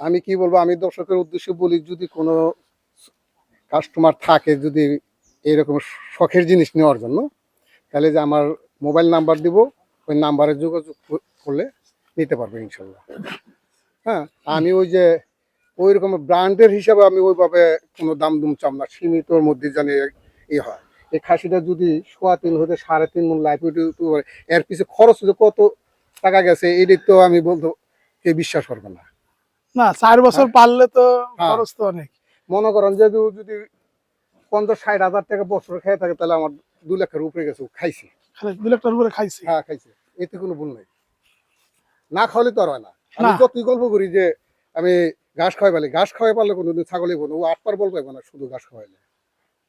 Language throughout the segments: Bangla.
আমি কি বলব, আমি দর্শকের উদ্দেশ্যে বলি, যদি কোনো কাস্টমার থাকে যদি এরকম শখের জিনিস নেওয়ার জন্য, তাহলে যে আমার মোবাইল নাম্বার দিব, ওই নাম্বারে যোগাযোগ করলে নিতে পারবে ইনশাল্লাহ। হ্যাঁ আমি ওই যে ওই রকম ব্র্যান্ডের হিসাবে আমি ওইভাবে কোনো দাম দুম চাম না, সীমিতর মধ্যে জানি ই হয়। এই খাসিটা যদি সোয়া তিন হতে সাড়ে তিন মন লাইফ এর পিছনে খরচ কত টাকা গেছে এটি তো আমি বলতে, কে বিশ্বাস করবে না। না চার বছর পারলে তো হ্যাঁ। খরচ তো অনেক। মনে করেন যে যদি পঞ্চাশ ষাট হাজার টাকা বছর খেয়ে থাকে তাহলে আমার দু লাখের উপরে গেছে খাইছে। দু লাখ টাকার উপরে খাইছি। হ্যাঁ খাইছে। এতে কোনো ভুল নাই। না খাওয়ালে তো আর হয় না। আমি যতই গল্প করি যে আমি ঘাস খাওয়াই পারলে ঘাস খাওয়াই পারলে কোনোদিন ছাগলই বলব ও আটবার বল পাইবো না শুধু ঘাস খাওয়াইলে।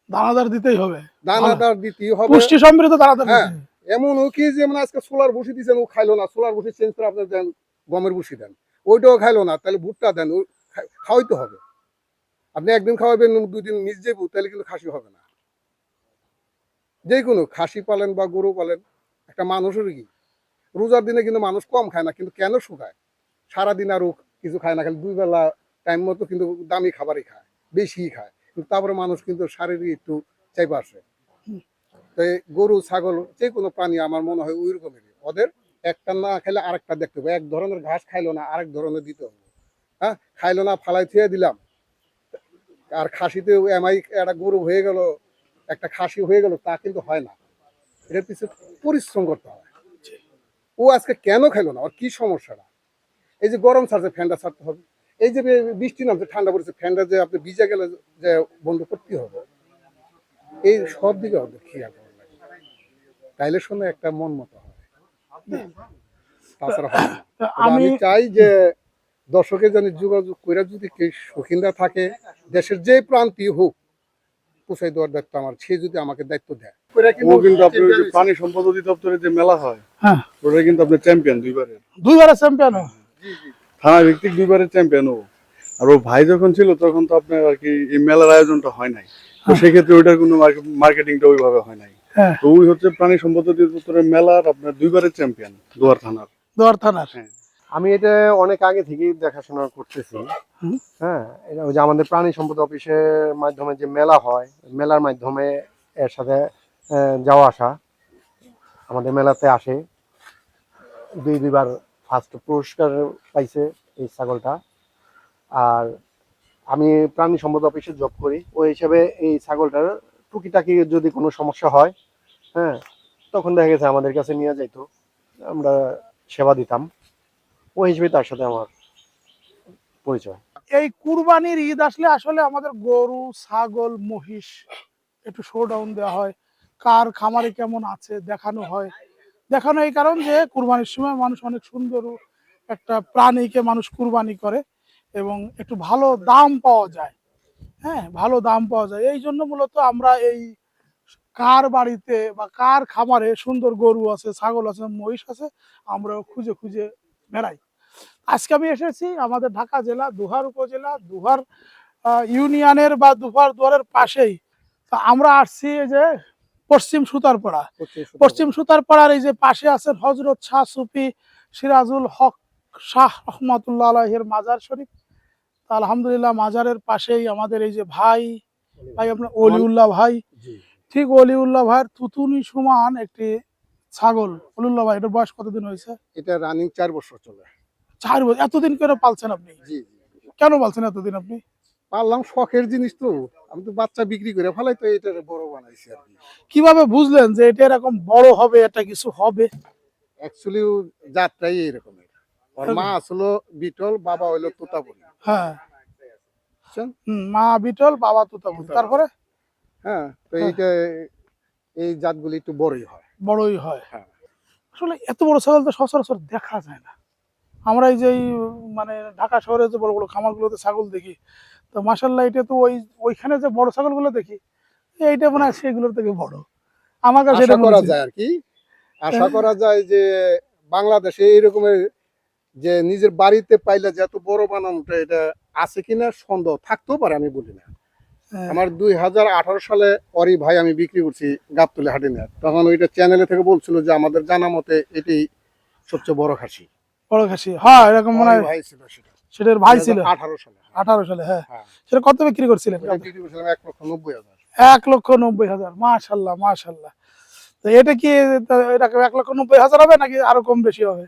দানাদার দিতেই হবে। দানাদার দিতেই হবে। পুষ্টি সমৃদ্ধ দানাদার হ্যাঁ। এমন ও কি যে মানে আজকে সোলার বসি দিচ্ছেন ও খাইলো না। সোলার বসি চেঞ্জ করে আপনার দেন গমের বসি দেন। ওইটাও খাইলো না, তাহলে ভুট্টা দেন খাওয়াইতে হবে। আপনি একদিন খাওয়াবেন দুই দিন মিস যাব তাহলে কিন্তু খাসি হবে না। যে কোনো খাসি পালেন বা গরু পালেন, একটা মানুষের কি রোজার দিনে কিন্তু মানুষ কম খায় না, কিন্তু কেন শুকায়? সারাদিন আরও কিছু খায় না, খালি দুই বেলা টাইম মতো কিন্তু দামি খাবারই খায় বেশি খায়। কিন্তু তারপরে মানুষ কিন্তু শারীরিক একটু চাইবা আসে। তো গরু, ছাগল, যে কোনো প্রাণী আমার মনে হয় ওই রকমেরই ওদের একটা না খেলে আরেকটা দেখতে হবে। এক ধরনের ঘাস খাইলো না, আরেক ধরনের দিতে হবে। হ্যাঁ? খাইলো না, ফালাই থুয়ে দিলাম। আর খাসিতে এমআই একটা গরু হয়ে গেল, একটা খাসি হয়ে গেল, তা কিন্তু হয় না। এটার পিছনে পরিশ্রম করতে হয়। ও আজকে কেন খাইলো না? ওর কি সমস্যাটা? এই যে গরম ছাড়ছে, ফ্যানটা ছাড়তে হবে। এই যে বৃষ্টি নামছে, ঠান্ডা পড়েছে, ফ্যানটা যে আপনি ভিজে গেলে যে বন্ধ করতে হবে। এই সব দিকে আমাদের খেয়াল তাইলে শুনে, একটা মন মতো তাছাড়া হয় আমি চাই যে দর্শকের জানি যোগাযোগ করে যদি কেউ শৌখিনরা থাকে দেশের যে প্রান্তি হোক পুষাই দেওয়ার দায়িত্ব আমার। সে যদি আমাকে দায়িত্ব দেয়। ও কিন্তু আপনার যে প্রাণী সম্পদ অধিদপ্তরের যে মেলা হয় হ্যাঁ। ওটা কিন্তু আপনার চ্যাম্পিয়ন দুইবারের। দুইবারের চ্যাম্পিয়ন থানা ভিত্তিক দুইবারের চ্যাম্পিয়ন ও। আর ও ভাই যখন ছিল তখন তো আপনার আর কি এই মেলার আয়োজনটা হয় নাই। তো সেক্ষেত্রে ওইটার কোনো মার্কেটিংটা ওইভাবে হয় নাই। হ্যাঁ। ওই হচ্ছে প্রাণী সম্পদ অধিদপ্তরের মেলার আপনার দুইবারের চ্যাম্পিয়ন দুয়ার থানার। দোয়ার থানার। আমি এটা অনেক আগে থেকেই দেখাশোনা করতেছি। হ্যাঁ এটা ওই যে আমাদের প্রাণী সম্পদ অফিসের মাধ্যমে যে মেলা হয় মেলার মাধ্যমে এর সাথে আহ, যাওয়া আসা আমাদের মেলাতে আসে। দুই দুইবার ফার্স্ট পুরস্কার পাইছে এই ছাগলটা। আর আমি প্রাণী সম্পদ অফিসে জব করি। ওই হিসাবে এই ছাগলটার টুকিটাকি যদি কোনো সমস্যা হয় হ্যাঁ তখন দেখা গেছে আমাদের কাছে নিয়ে যাইতো, আমরা সেবা দিতাম। ওই হিসেবে তার সাথে আমার পরিচয়। এই কুরবানির ঈদ আসলে আসলে আমাদের গরু, ছাগল, মহিষ একটু শো ডাউন দেওয়া হয়। কার খামারে কেমন আছে দেখানো হয়। দেখানো এই কারণ যে কুরবানির সময় মানুষ অনেক সুন্দর একটা প্রাণীকে মানুষ কুরবানি করে এবং একটু ভালো দাম পাওয়া যায়। হ্যাঁ ভালো দাম পাওয়া যায়। এই জন্য মূলত আমরা এই কার বাড়িতে বা কার খামারে সুন্দর গরু আছে ছাগল আছে মহিষ আছে আমরা খুঁজে খুঁজে বেড়াই। আজকে আমি এসেছি আমাদের ঢাকা জেলা দুহার উপজেলা দুহার ইউনিয়নের বা দুহার দুয়ারের পাশেই। তা আমরা আসছি এই যে পশ্চিম সুতারপাড়া। পশ্চিম সুতারপাড়ার এই যে পাশে আছেন হজরত শাহ সুফি সিরাজুল হক শাহ রহমতুল্লাহ আলহের মাজার শরীফ। তা আলহামদুলিল্লাহ মাজারের পাশেই আমাদের এই যে ভাই ভাই আপনার অলিউল্লাহ ভাই ঠিক অলিউল্লাহ ভাইয়ের তুতুনি সমান একটি ছাগল। অলিউল্লাহ ভাই এটার বয়স কতদিন হয়েছে? এটা রানিং চার বছর চলে। চার বছর। এতদিন করে পালছেন আপনি? জি কেন পালছেন এতদিন আপনি? পারলাম শখের জিনিস তো। আমি তো বাচ্চা বিক্রি করে ফেলাই তো এটা বড় বানাইছি আর কীভাবে বুঝলেন যে এটা এরকম বড় হবে এটা কিছু হবে? অ্যাকচুয়ালি যাত্রাই এরকমের ওর মা আসলো বিটল বাবা হইল তোতাপুরি হ্যাঁ? মা বিটল বাবা তুতাবুল তারপরে? হ্যাঁ তো হ্যাঁ। এইটা এই জাতগুলি একটু বড়ই হয় বড়ই হয় হ্যাঁ। আসলে এত বড় ছাগল তো সচরাচর দেখা যায় না আমরা এই যে মানে ঢাকা শহরে যে বড় বড় খামারগুলোতে ছাগল দেখি তো মাসাল্লাহ এটা তো ওই ওইখানে যে বড় ছাগলগুলো দেখি এইটা মনে হয় সেগুলোর থেকে বড় আমার কাছে আশা এটা করা যায় আর কি আশা হ্যাঁ। করা যায় যে বাংলাদেশে এইরকমের যে নিজের বাড়িতে পাইলে যে এত বড় বানানোটা এটা আছে কিনা সন্দেহ থাকতেও পারে আমি বলি না। আমার দুই হাজার আঠারো সালে অরি ভাই আমি বিক্রি করছি গাবতলি হাটিনে তখন ওইটা চ্যানেলে থেকে বলছিল যে আমাদের জানা মতে এটি সবচেয়ে বড় খাসি। বড় খাসি। হ্যাঁ এরকম মনে হয় ভাই ছিল সেটা। সেটার ভাই ছিল। আঠারো সালে আঠারো সালে হ্যাঁ। হ্যাঁ। সেটা কত বিক্রি করছিলেন? বিক্রি করছিলাম এক লক্ষ নব্বই হাজার। এক লক্ষ নব্বই হাজার। মাশাল্লাহ মাশাল্লাহ। তো এটা কি এক লক্ষ নব্বই হাজার হবে নাকি আরও কম বেশি হবে?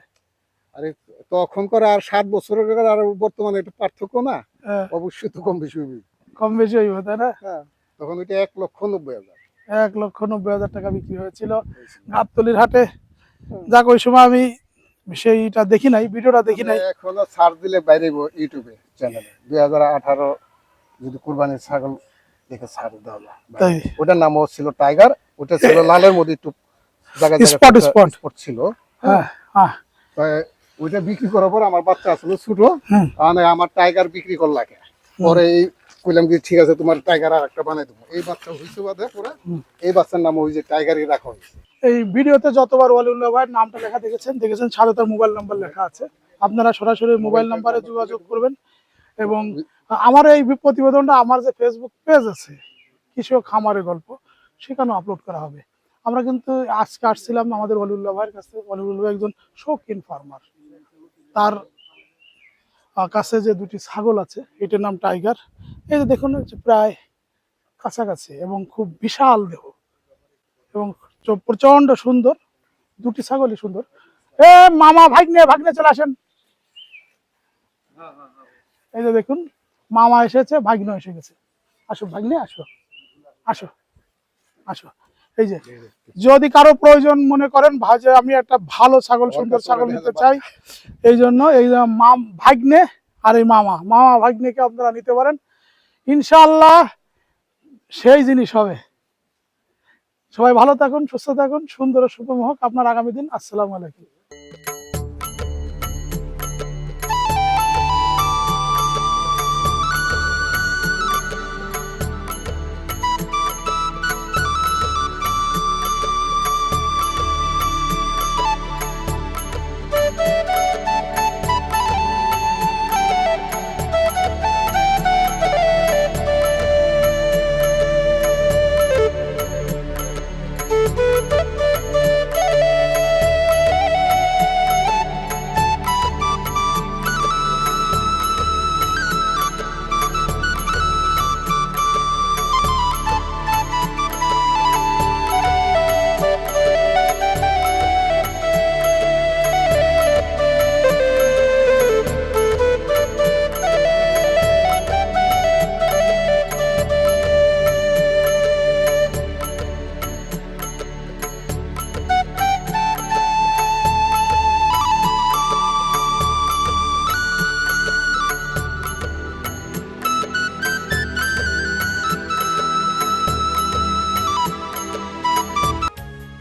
আরে তখন করে আর সাত বছরের আর বর্তমানে একটু পার্থক্য না। হ্যাঁ, অবশ্যই তো কম বেশি হবে। কম বেশি হইবে তাই না? হ্যাঁ তখন ওইটা এক লক্ষ নব্বই হাজার। এক লক্ষ নব্বই হাজার টাকা বিক্রি হয়েছিল। গাবতলির হাটে যাক ওই সময় আমি সেইটা দেখি নাই ভিডিওটা দেখি নাই। এখনও ছাড় দিলে বাইরে ইউটিউবে চ্যানেলে। দুই হাজার আঠারো যদি কুরবানির ছাগল দেখে ছাড় দেওয়া তাই। ওটার নামও ছিল টাইগার ওটা ছিল লালের মধ্যে একটু জায়গায় Spot, spot. স্পট ছিল। হ্যাঁ হ্যাঁ ওইটা বিক্রি করার পর আমার বাচ্চা আসলে ছোট। মানে আমার টাইগার বিক্রি করলা কে পরে এই কইলাম কি, ঠিক আছে, তোমার টাইগার আর একটা বানাই দেবো। এই বাচ্চা হয়েছে বাদে পরে, এই বাচ্চার নাম ওই যে টাইগারই রাখা হয়েছে এই ভিডিওতে যতবার ওয়ালিউল্লাহ ভাইয়ের নামটা লেখা দেখেছেন দেখেছেন সাথে তার মোবাইল নাম্বার লেখা আছে। আপনারা সরাসরি মোবাইল নাম্বারে যোগাযোগ করবেন এবং আমার এই প্রতিবেদনটা, আমার যে ফেসবুক পেজ আছে, কৃষক খামারের গল্প, সেখানেও আপলোড করা হবে। আমরা কিন্তু আজকে আসছিলাম আমাদের ওয়ালিউল্লাহ ভাইয়ের কাছে ওয়ালিউল্লাহ ভাই একজন শৌখিন ফার্মার তার কাছে যে দুটি ছাগল আছে, এটার নাম টাইগার এই যে দেখুন প্রায় কাছাকাছি এবং খুব বিশাল দেহ এবং প্রচণ্ড সুন্দর, দুটি ছাগলই সুন্দর। এ, মামা ভাগ্নে ভাগ্নে, চলে আসেন। এই যে দেখুন, মামা এসেছে, ভাগ্নে এসে গেছে। আসো ভাগ্নে, আসো। আসো আসো। এই যে, যদি কারও প্রয়োজন মনে করেন, ভাজে, আমি একটা ভালো ছাগল, সুন্দর ছাগল নিতে চাই। এই জন্য এই ভাগ্নে আর এই মামা মামা ভাগ্নেকে আপনারা নিতে পারেন। ইনশাআল্লাহ সেই জিনিস হবে। সবাই ভালো থাকুন, সুস্থ থাকুন, সুন্দর ও সুগম হোক আপনার আগামী দিন, আসসালামু আলাইকুম।